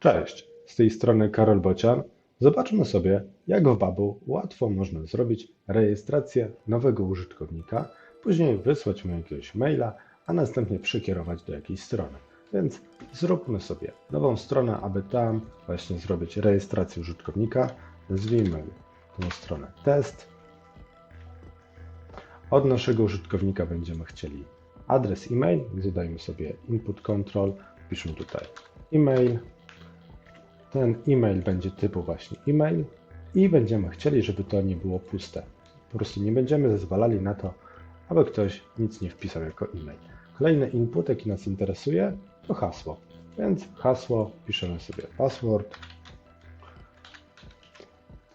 Cześć, z tej strony Karol Bocian. Zobaczmy sobie, jak w Babu łatwo można zrobić rejestrację nowego użytkownika, później wysłać mu jakiegoś maila, a następnie przekierować do jakiejś strony. Więc zróbmy sobie nową stronę, aby tam właśnie zrobić rejestrację użytkownika. Nazwijmy tę stronę test. Od naszego użytkownika będziemy chcieli adres e-mail, zadajmy sobie input control, piszemy tutaj e-mail, ten e-mail będzie typu właśnie e-mail i będziemy chcieli, żeby to nie było puste. Po prostu nie będziemy zezwalali na to, aby ktoś nic nie wpisał jako e-mail. Kolejny input, jaki nas interesuje, to hasło. Więc hasło piszemy sobie password,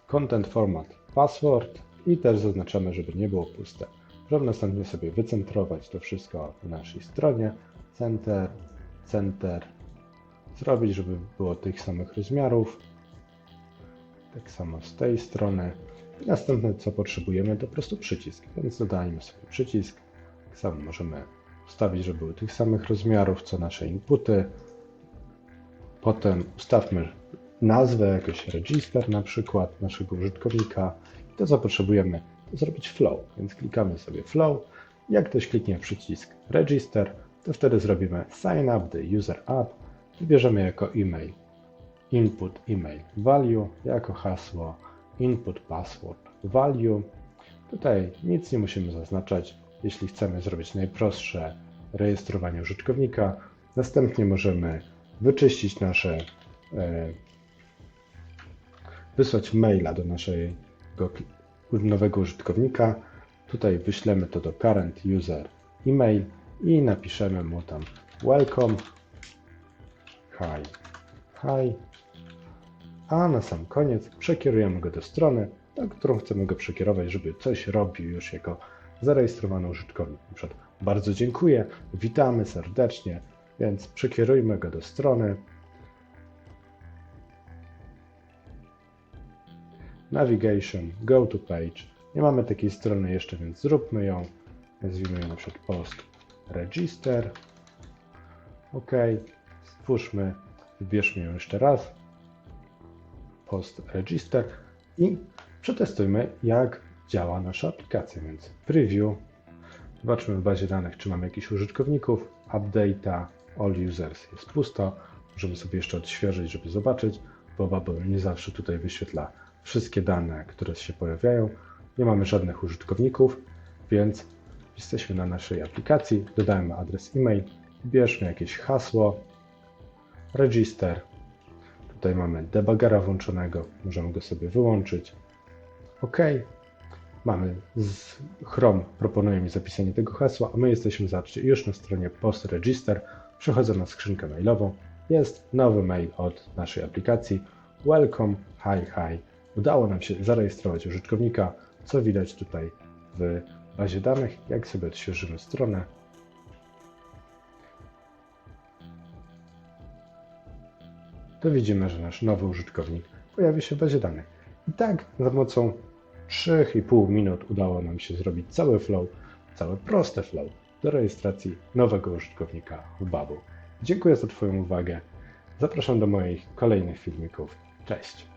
content format password i też zaznaczamy, żeby nie było puste. Żeby następnie sobie wycentrować to wszystko na naszej stronie, center, center, zrobić, żeby było tych samych rozmiarów. Tak samo z tej strony. I następne co potrzebujemy to po prostu przycisk, więc dodajmy sobie przycisk. Tak samo możemy ustawić, żeby były tych samych rozmiarów co nasze inputy. Potem ustawmy nazwę, jakiś register na przykład naszego użytkownika. I to co potrzebujemy to zrobić flow, więc klikamy sobie flow. Jak ktoś kliknie przycisk register, to wtedy zrobimy sign up the user app Wybierzemy jako e-mail input email value, jako hasło input password value. Tutaj nic nie musimy zaznaczać, jeśli chcemy zrobić najprostsze rejestrowanie użytkownika. Następnie możemy wyczyścić nasze, e, wysłać maila do naszego nowego użytkownika. Tutaj wyślemy to do current user email i napiszemy mu tam welcome hi, hi, a na sam koniec przekierujemy go do strony, na którą chcemy go przekierować, żeby coś robił już jako zarejestrowany użytkownik. Na przykład bardzo dziękuję, witamy serdecznie, więc przekierujmy go do strony. Navigation, go to page. Nie mamy takiej strony jeszcze, więc zróbmy ją. Nazwijmy ją na przykład post register. OK. Stwórzmy, wybierzmy ją jeszcze raz. Post register i przetestujmy, jak działa nasza aplikacja. Więc preview. Zobaczmy w bazie danych, czy mamy jakichś użytkowników. Update'a, all users jest pusto. Możemy sobie jeszcze odświeżyć, żeby zobaczyć, bo Bubble nie zawsze tutaj wyświetla wszystkie dane, które się pojawiają. Nie mamy żadnych użytkowników, więc jesteśmy na naszej aplikacji. Dodajmy adres e-mail, wybierzmy jakieś hasło, register. Tutaj mamy debugera włączonego, możemy go sobie wyłączyć. OK. Mamy z Chrome proponuje mi zapisanie tego hasła, a my jesteśmy zobaczcie, już na stronie post register. Przechodzę na skrzynkę mailową. Jest nowy mail od naszej aplikacji. Welcome, hi, hi. Udało nam się zarejestrować użytkownika, co widać tutaj w bazie danych. Jak sobie odświeżymy stronę, to widzimy, że nasz nowy użytkownik pojawi się w bazie danych. I tak za pomocą 3,5 minut udało nam się zrobić cały flow, całe proste flow do rejestracji nowego użytkownika w Babu. Dziękuję za Twoją uwagę. Zapraszam do moich kolejnych filmików. Cześć!